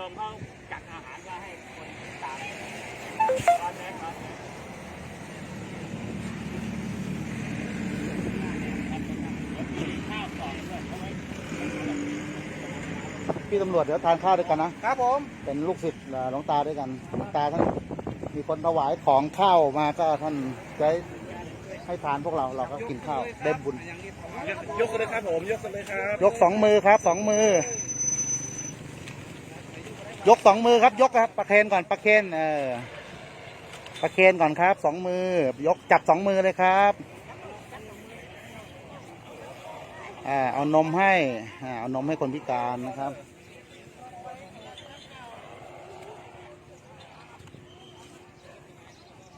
โยมเขาจัดอาหารก็ให้คนตามตอนนี้ครับข้าวกล่องด้วยเขาไว้พี่ตำรวจเดี๋ยวทานข้าวด้วยกันนะ ครับผม เป็นลูกศิษย์หลวงตาด้วยกันหลวงตาท่านมีคนถวายของข้าวมาก็ท่านใช้ให้ทานพวกเราเราก็กินข้าวได้บุญ ยกกันเลยครับผม ยกกันเลยครับ ยกสองมือครับสองมือ ยกสองมือครับ ยกครับประเคนก่อนประเคนเออประเคนก่อนครับสองมือยกจับสองมือเลยครับอ่าเอานมให้อ่าเอานมให้คนพิการนะครับ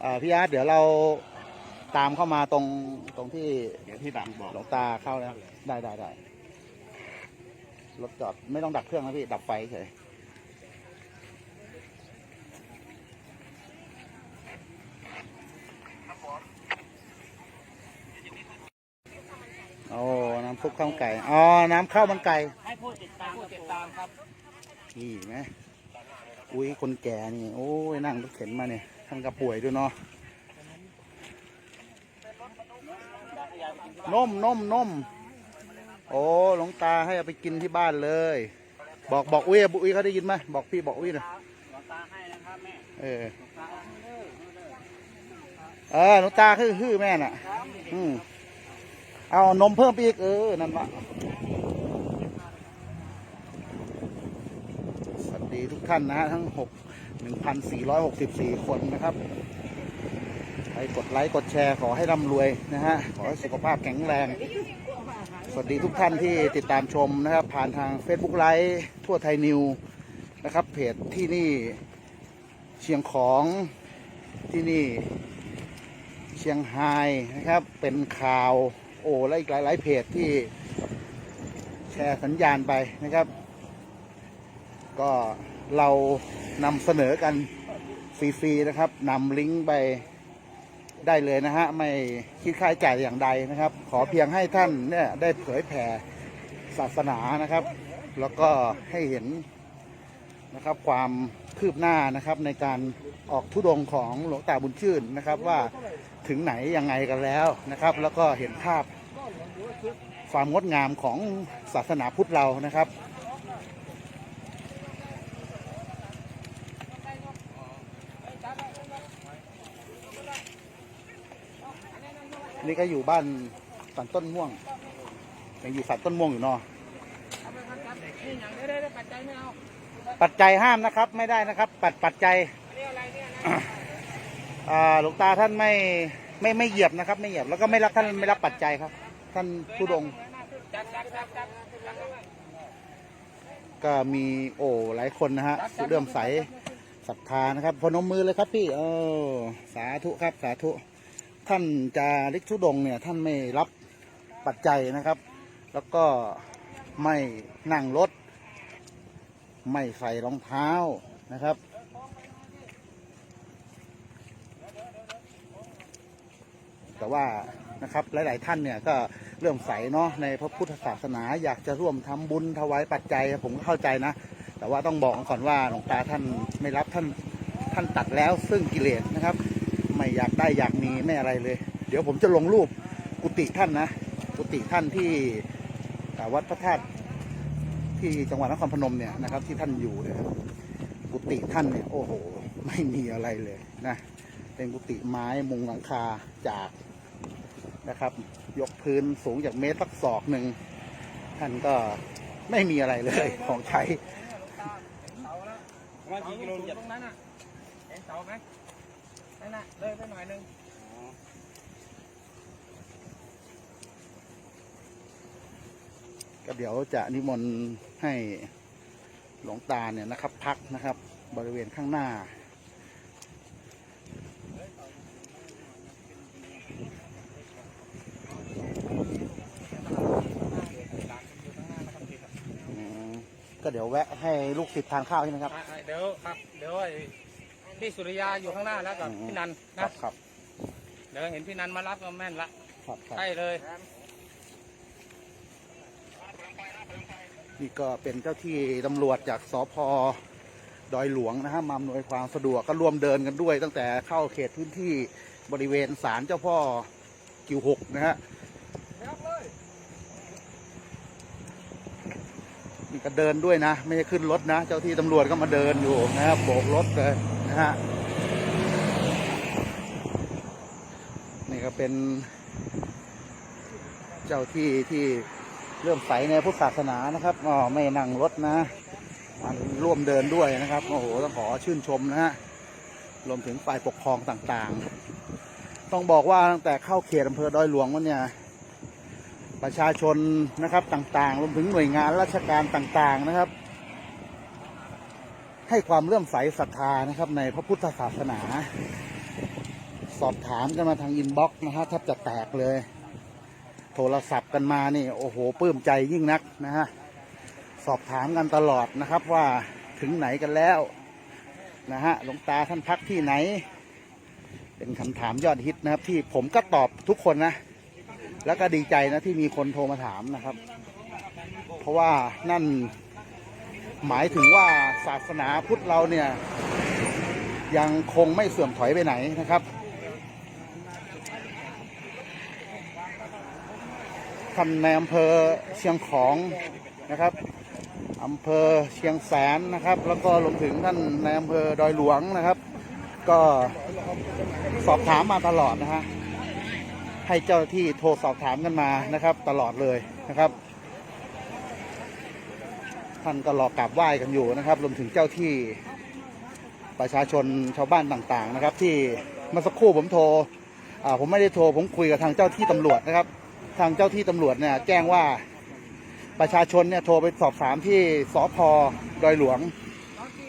อ่าพี่อาร์ตเดี๋ยวเราตามเข้ามาตรงตรงที่เดี๋ยวที่บังบอกหลวงตาเข้าแล้วได้ได้ได้รถจอดไม่ต้องดับเครื่องนะพี่ ดับไฟเฉยโอ้ น้ำซุปข้าวมันไก่ อ๋อ น้ำข้าวมันไก่ ให้ผู้ติดตามผู้ติดตามครับนี่ไหมอุ้ย คนแก่นี่ โอ้ย นั่งรถเข็นมาเนี่ยท่านก็ป่วยด้วยเนาะนมนมนมโอ้หลวงตาให้เอาไปกินที่บ้านเลย บอกบอกอุ้ยบุ้ยเขาได้ยินไหมบอกพี่บอกอุ้ยหน่อยหลวงตาให้นะครับแม่ เออเออหลวงตาคือฮือแม่น่ะ อืม เอานมเพิ่มอีก เออ นั่นวะสวัสดีทุกท่านนะฮะ ทั้งหกหนึ่งพันสี่ร้อยหกสิบสี่คนนะครับใครกดไลค์ กดแชร์ ขอให้ร่ำรวยนะฮะ ขอให้สุขภาพแข็งแรง สวัสดีทุกท่านที่ติดตามชมนะครับ ผ่านทาง Facebook ไลฟ์ทั่วไทยนิวนะครับ เพจที่นี่เชียงของที่นี่เชียงไฮนะครับ เป็นข่าว โอ้และอีกหลาย ๆ เพจที่แชร์สัญญาณไปนะครับ ก็เรานำเสนอกันฟรี ๆ นะครับนำลิงก์ไปได้เลยนะฮะ ไม่คิดค่าใช้จ่ายอย่างใดนะครับ ขอเพียงให้ท่านเนี่ยได้เผยแผ่ศาสนานะครับ แล้วก็ให้เห็น นะครับความคืบหน้านะครับในการออกทุดงของหลวงตาบุญชื่นนะครับว่าถึงไหนยังไงกันแล้วนะครับ แล้วก็เห็นภาพความงดงามของศาสนาพุทธเรานะครับนี่ก็อยู่บ้านสันต้นม่วงยังอยู่สันต้นม่วงอยู่เนอะ ปัจจัยห้ามนะครับ ไม่ได้นะครับ ปัดปัจจัยอ่าหลวงตาท่านไม่ไม่ไม่เหยียบนะครับ ไม่เหยียบแล้วก็ไม่รับท่านไม่รับปัจจัยครับ ท่านผู้ดงก็มีโอ้หลายคนนะฮะเลื่อมใสศรัทธานะครับ พนมมือเลยครับพี่เออสาธุครับ สาธุ ท่านจาริกทุดงเนี่ย ท่านไม่รับปัจจัยนะครับ แล้วก็ไม่นั่งรถ ไม่ใส่รองเท้านะครับ แต่ว่านะครับหลาย ๆ ท่านเนี่ยก็เริ่อมใส่เนาะในพระพุทธศาสนา อยากจะร่วมทำบุญถวายปัจจัยผมก็เข้าใจนะ แต่ว่าต้องบอกก่อนว่าหลวงตาท่านไม่รับท่านท่านตัดแล้วซึ่งกิเลสนะครับ ไม่อยากได้อยากมีไม่อะไรเลย เดี๋ยวผมจะลงรูปกุฏิท่านนะ กุฏิท่านที่วัดพระธาตุ ที่จังหวัดนครพนมเนี่ยนะครับที่ท่านอยู่เนี่ยครับกุฏิท่านเนี่ยโอ้โห ไม่มีอะไรเลยนะเป็นกุฏิไม้มุงหลังคาจากนะครับ ยกพื้นสูงจากเมตรสักศอกหนึ่งท่านก็ไม่มีอะไรเลยของใช้ประมาณกี่กิโลตรงนั้นอะเห็นเสาไหมนั่นน่ะเลยไปหน่อยนึงก็เดี๋ยวจะนิมนต์ ให้หลวงตาเนี่ยนะครับ พักนะครับ บริเวณข้างหน้าอืมก็เดี๋ยวแวะให้ลูกศิษย์ทานข้าวใช่ไหมครับอะเดี๋ยวครับ เดี๋ยวไอ้พี่สุริยาอยู่ข้างหน้าแล้วกับอืมพี่นันครันะบครับ เดี๋ยวเห็นพี่นันมารับก็แม่นละ ครับครับ ใช่เลย นี่ก็เป็นเจ้าที่ตำรวจจากสพดอยหลวงนะฮะมาอำนวยความสะดวกก็ร่วมเดินกันด้วย ตั้งแต่เข้าเขตพื้นที่บริเวณศาลเจ้าพ่อกิวหกนะฮะนี่ก็เดินด้วยนะ ไม่ใช่ขึ้นรถนะ เจ้าที่ตำรวจก็มาเดินอยู่นะครับโบกรถเลยนะฮะนี่ก็เป็นเจ้าที่ที่ เริ่มใสในพุทธศาสนานะครับอ๋อไม่นั่งรถนะมาร่วมเดินด้วยนะครับโอ้โหต้องขอชื่นชมนะฮะรวมถึงฝ่ายปกครองต่างๆ ต้องบอกว่าตั้งแต่เข้าเขตอำเภอดอยหลวงวันเนี่ยประชาชนนะครับต่างๆ รวมถึงหน่วยงานราชการต่างๆนะครับ ให้ความเลื่อมใสศรัทธานะครับ ในพระพุทธศาสนา สอบถามกันมาทางอินบ็อกซ์นะฮะแทบจะแตกเลย ทรศัพท์กันมานี่โอ้โหปลื้มใจยิ่งนักนะฮะสอบถามกันตลอดนะครับว่าถึงไหนกันแล้วนะฮะหลวงตาท่านพักที่ไหน เป็นคำถามยอดฮิตนะครับ ที่ผมก็ตอบทุกคนนะ แล้วก็ดีใจนะที่มีคนโทรมาถามนะครับ เพราะว่านั่นหมายถึงว่าศาสนาพุทธเราเนี่ย ยังคงไม่เสื่อมถอยไปไหนนะครับ ท่านในอำเภอเชียงของนะครับอำเภอเชียงแสนนะครับ แล้วก็รวมถึงท่านในอำเภอดอยหลวงนะครับ ก็สอบถามมาตลอดนะฮะให้เจ้าหน้าที่โทรสอบถามกันมานะครับ ตลอดเลยนะครับ ท่านก็รอกราบไหว้กันอยู่นะครับ รวมถึงเจ้าที่ประชาชนชาวบ้านต่างๆนะครับ ที่เมื่อสักครู่ผมโทรอ่าผมไม่ได้โทรผมคุยกับทางเจ้าที่ตำรวจนะครับ ทางเจ้าที่ตำรวจเนี่ยแจ้งว่าประชาชนเนี่ยโทรไปสอบถามที่สพดอยหลวง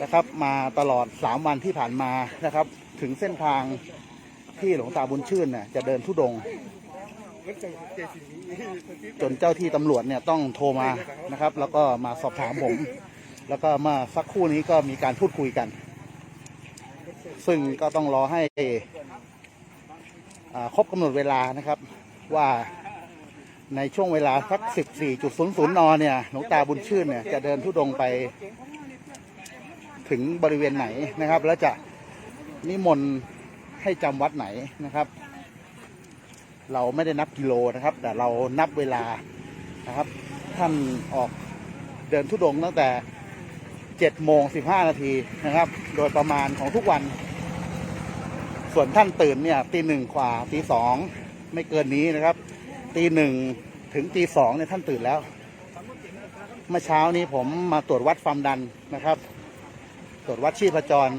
นะครับ มาตลอด3วันที่ผ่านมานะครับ ถึงเส้นทางที่หลวงตาบุญชื่นเนี่ยจะเดินทุดง จนเจ้าที่ตำรวจเนี่ยต้องโทรมานะครับ แล้วก็มาสอบถามผม แล้วก็มาสักครู่นี้ก็มีการพูดคุยกัน ซึ่งก็ต้องรอให้ครบกำหนดเวลานะครับว่า ในช่วงเวลาสัก 14.00 น เนี่ย หลวงตาบุญชื่นเนี่ย จะเดินทุดงไปถึงบริเวณไหนนะครับ แล้วจะนิมนต์ให้จำวัดไหนนะครับ เราไม่ได้นับกิโลนะครับ แต่เรานับเวลานะครับ ท่านออกเดินทุดงตั้งแต่7โมง15 นาทีนะครับ โดยประมาณของทุกวัน ส่วนท่านตื่นเนี่ยตีหนึ่งกว่าตีสองไม่เกินนี้นะครับ ตีหนึ่งถึงตีสองเนี่ยท่านตื่นแล้ว เมื่อเช้านี้ผมมาตรวจวัดความดันนะครับ ตรวจวัดชีพจร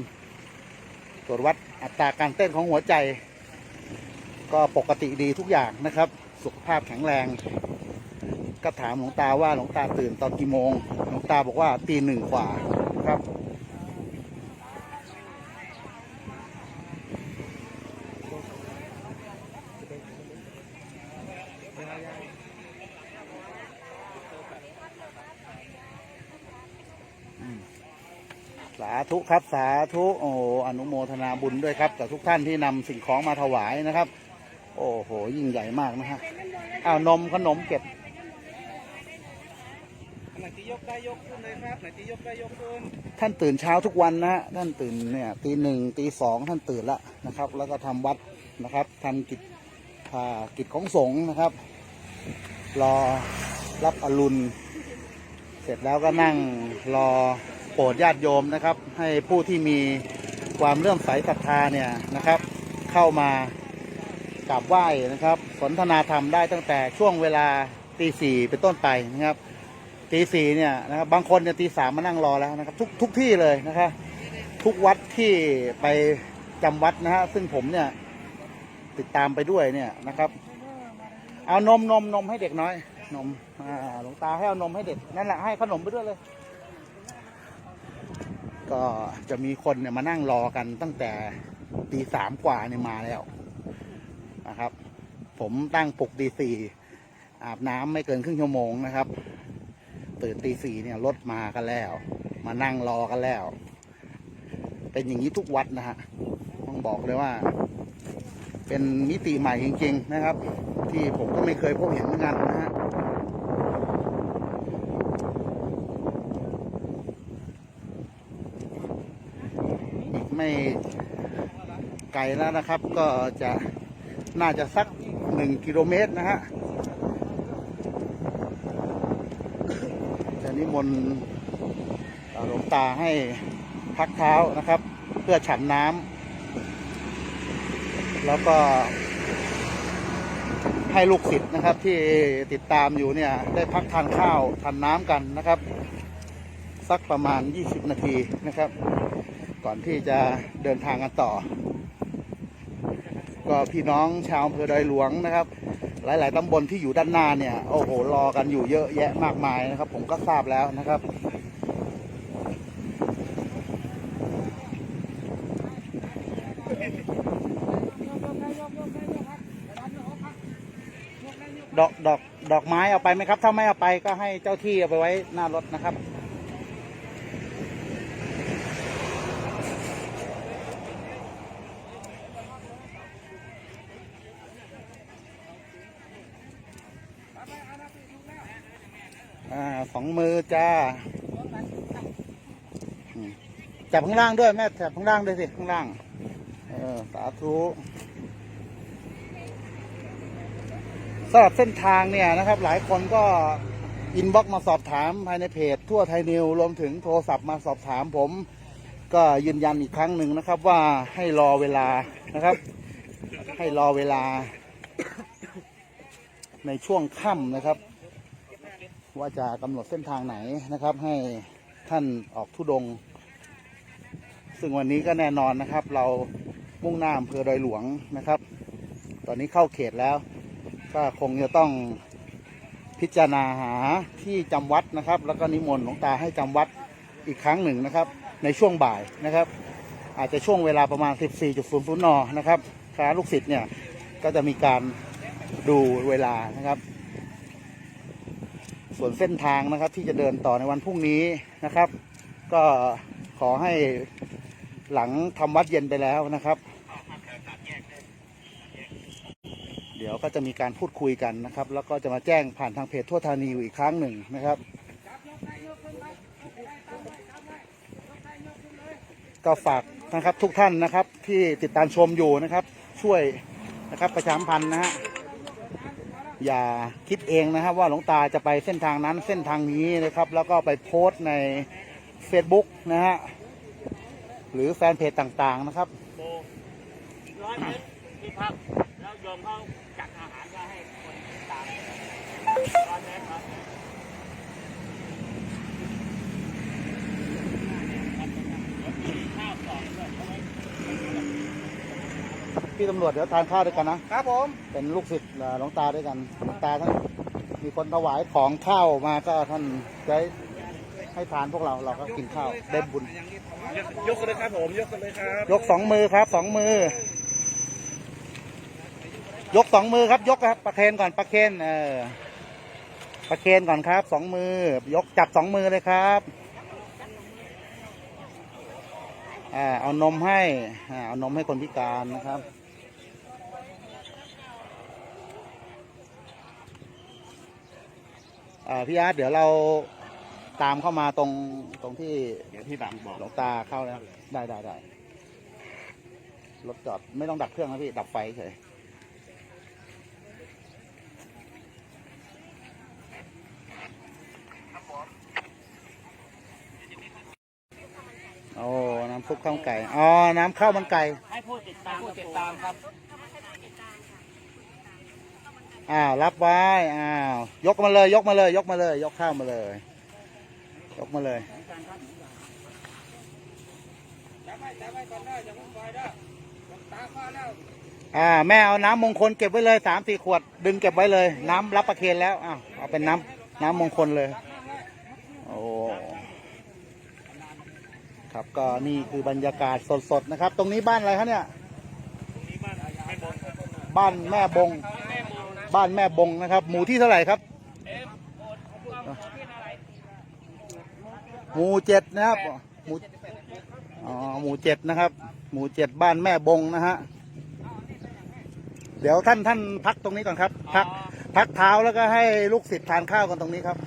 ตรวจวัดอัตราการเต้นของหัวใจ ก็ปกติดีทุกอย่างนะครับ สุขภาพแข็งแรง ก็ถามหลวงตาว่าหลวงตาตื่นตอนกี่โมง หลวงตาบอกว่าตีหนึ่งกว่าครับาธุครับสาธุโอ้โหอนุโมทนาบุญด้วยครับกับทุกท่านที่นำสิ่งของมาถวายนะครับ โอ้โห ยิ่งใหญ่มากนะฮะอ้าวนมขนมเก็บไหนที่ยกได้ยกขึ้นเลยครับไหนที่ยกได้ยกขึ้นท่านตื่นเช้าทุกวันนะฮะท่านตื่นเนี่ยตีหนึ่งตีสองท่านตื่นละนะครับ แล้วก็ทำวัดนะครับทำกิจอ่ากิจของสงฆ์นะครับ รอรับอรุณ เสร็จแล้วก็นั่งรอ โปรดญาติโยมนะครับ ให้ผู้ที่มีความเลื่อมใสศรัทธาเนี่ยนะครับ เข้ามากราบไหว้นะครับ สนทนาธรรมได้ตั้งแต่ช่วงเวลาตีสี่เป็นต้นไปนะครับตีสี่เนี่ยนะครับบางคนเนี่ยตีสามมานั่งรอแล้วนะครับ ทุกทุกที่เลยนะครับทุกวัดที่ไปจำวัดนะฮะซึ่งผมเนี่ยติดตามไปด้วยเนี่ยนะครับ เอานมนมนมให้เด็กน้อย นมอ่าหลวงตาให้เอานมให้เด็กนั่นแหละให้ขนมไปด้วยเลย ก็จะมีคนเนี่ยมานั่งรอกันตั้งแต่ตีสามกว่าเนี่ยมาแล้วนะครับ ผมตั้งปลุกตีสี่อาบน้ำไม่เกินครึ่งชั่วโมงนะครับ ตื่นตีสี่เนี่ยรถมากันแล้ว มานั่งรอกันแล้ว เป็นอย่างนี้ทุกวัดนะฮะต้องบอกเลยว่า เป็นมิติใหม่จริง ๆ นะครับ ที่ผมก็ไม่เคยพบเห็นเหมือนกันนะฮะ ไม่ไกลแล้วนะครับ ก็จะน่าจะสักหนึ่งกิโลเมตรนะฮะจะนิมนต์หลวงตาให้พักเท้านะครับ เพื่อฉันน้ำแล้วก็ให้ลูกศิษย์นะครับที่ติดตามอยู่เนี่ย ได้พักทานข้าวทานน้ำกันนะครับ สักประมาณ 20 นาทีนะครับ ก่อนที่จะเดินทางกันต่อ ก็พี่น้องชาวอำเภอดอยหลวงนะครับ หลาย ๆตำบลที่อยู่ด้านหน้าเนี่ย โอ้โห รอกันอยู่เยอะแยะมากมายนะครับ ผมก็ทราบแล้วนะครับดอกดอกดอกไม้เอาไปไหมครับ ถ้าไม่เอาไปก็ให้เจ้าที่เอาไปไว้หน้ารถนะครับ สองมือจ้า จับข้างล่างด้วยแม่จับข้างล่างด้วยสิข้างล่าง เออสาธุสำหรับเส้นทางเนี่ยนะครับ หลายคนก็อินบ็อกมาสอบถามภายในเพจ ทั่วไทยนิวรวมถึงโทรศัพท์มาสอบถามผม ก็ยืนยันอีกครั้งหนึ่งนะครับ ว่าให้รอเวลานะครับ ให้รอเวลา ในช่วงค่ำนะครับ ว่าจะกำหนดเส้นทางไหนนะครับ ให้ท่านออกทุดง ซึ่งวันนี้ก็แน่นอนนะครับ เรามุ่งหน้าอำเภอดอยหลวงนะครับ ตอนนี้เข้าเขตแล้ว ก็คงจะต้องพิจารณาหาที่จำวัดนะครับ แล้วก็นิมนต์หลวงตาให้จำวัดอีกครั้งหนึ่งนะครับ ในช่วงบ่ายนะครับ อาจจะช่วงเวลาประมาณ 14.00นนะครับคณะลูกศิษย์เนี่ยก็จะมีการดูเวลานะครับ ส่วนเส้นทางนะครับที่จะเดินต่อในวันพรุ่งนี้นะครับ ก็ขอให้หลังทำวัดเย็นไปแล้วนะครับ เดี๋ยวก็จะมีการพูดคุยกันนะครับ แล้วก็จะมาแจ้งผ่านทางเพจทั่วธานีอยู่อีกครั้งหนึ่งนะครับ ก็ฝากนะครับทุกท่านนะครับที่ติดตามชมอยู่นะครับ ช่วยนะครับประชาสัมพันธ์นะฮะ อย่าคิดเองนะครับ ว่าหลวงตาจะไปเส้นทางนั้นเส้นทางนี้นะครับ แล้วก็ไปโพสต์ใน Facebook นะฮะหรือแฟนเพจต่างๆนะครับโบร้อยเมตรที่พักแล้วยอมเขาจัดอาหารไว้ให้คนตามร้อยเมตรครับข้าวกล่องด้วยเอาไว้ พี่ตำรวจเดี๋ยวทานข้าวด้วยกันนะ ครับผมเป็นลูกศิษย์เอ่อหลวงตาด้วยกันหลวงตาท่านมีคนถวายของข้าวมาก็ท่านจะให้ทานพวกเราเราก็กินข้าวได้บุญ ยกกันเลยครับผมยกกันเลยครับยกสองมือครับสองมือ ยกสองมือครับ ยกครับ ประเคนก่อนประเคนเออประเคนก่อนครับสองมือ ยกจับสองมือเลยครับอ่าเอานมให้อ่าเอานมให้คนพิการนะครับ อ่าพี่อาร์ตเดี๋ยวเราตามเข้ามาตรงตรงที่เดี๋ยวพี่บังบอกหลวงตาเข้าแล้วได้ได้ได้รถจอดไม่ต้องดับเครื่องนะพี่ ดับไฟเฉยโอ้ น้ำซุปข้าวมันไก่ อ๋อ น้ำข้าวมันไก่ ให้ผู้ติดตามผู้ติดตามครับ อ้าวรับไว้อ้าวยกมาเลย ยกมาเลย ยกมาเลย ยกข้าวมาเลย ยกมาเลยอ่าแม่เอาน้ำมงคลเก็บไว้เลยสามสี่ขวด ดึงเก็บไว้เลย น้ำรับประเคนแล้วอ้าวเอาเป็นน้ำน้ำมงคลเลยโอ้ครับก็นี่คือบรรยากาศสดๆนะครับ ตรงนี้บ้านอะไรคะเนี่ยบ้านแม่บง บ้านแม่บงนะครับ หมู่ที่เท่าไหร่ครับ หมู่เจ็ดนะครับ หมู่อ๋อหมู่เจ็ดนะครับ หมู่เจ็ดบ้านแม่บงนะฮะเดี๋ยวท่านท่านพักตรงนี้ก่อนครับ พักพักเท้าแล้วก็ให้ลูกศิษย์ทานข้าวกันตรงนี้ครับ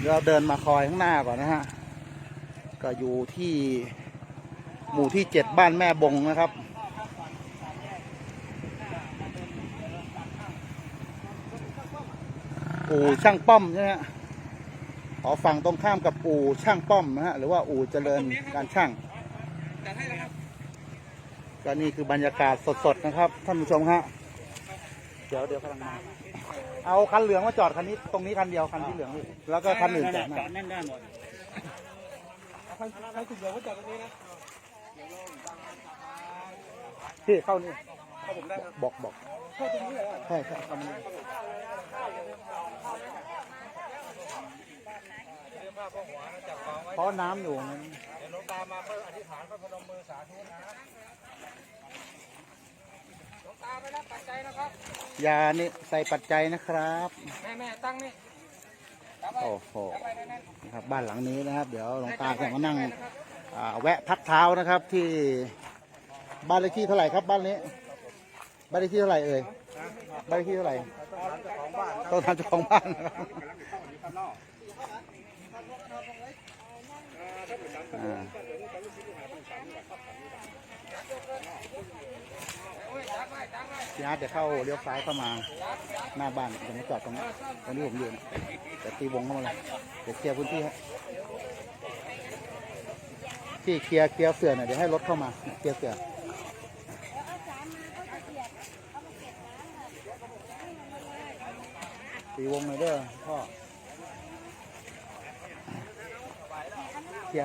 เดี๋ยวเราเดินมาคอยข้างหน้าก่อนนะฮะก็อยู่ที่หมู่ที่เจ็ดบ้านแม่บงนะครับ อู่ช่างป้อมใช่ไหมฮะขอฝั่งตรงข้ามกับอู่ช่างป้อมนะฮะหรือว่าอู่เจริญการช่างจัดให้แล้วครับก็นี่คือบรรยากาศสดๆนะครับ ท่านผู้ชมฮะเดี๋ยวเดี๋ยวกำลังมาเอาคันเหลืองมาจอดคันนี้ตรงนี้คันเดียวคันที่เหลืองนี่แล้วก็คันอื่นจอดจนะอดแน่นได้หมดใครใครถูกเดี๋ยวก็จัดตรงนี้นะพี่เข้านี่ เข้าผมได้ครับบอกบอกเข้าตรงนี้เลยอะใช่ใช่เข้ามานี่เรื่องภาพพ่อหัวนะจับกองไว้เพราะน้ำอยู่นั้นเดี๋ยวหลวงตามาเพื่ออธิษฐานพระพนมมือสาธุนะหลวงตาไปรับปัจจัยนะครับยานี่ใส่ปัจจัยนะครับ แม่แม่ตั้งนี่โอ้โหไปแน่นนะครับบ้านหลังนี้นะครับ เดี๋ยวหลวงตาจะมาๆนั่งนะครับอ่าแวะพักเท้านะครับที่บ้านเลขที่เท่าไหร่ครับบ้านนี้ บ้านเลขที่เท่าไหร่เอ่ยบ้านเลขที่เท่าไหร่ต้องทำเจ้าของบ้านนะครับอ่าพี่อาร์ตจะเข้าเลี้ยวซ้ายเข้ามาหน้าบ้านจะมาจอดตรงนี้ตรงนี้ผมอยู่นะแต่ตีวงเข้ามาเลยเดี๋ยวเคลียร์พื้นที่ฮะพี่เคลียร์เคลียร์เสื่อหน่อยเดี๋ยวให้รถเข้ามาเคลียร์เสื่อ ตีวงหน่อยเด้อพ่อเคลีย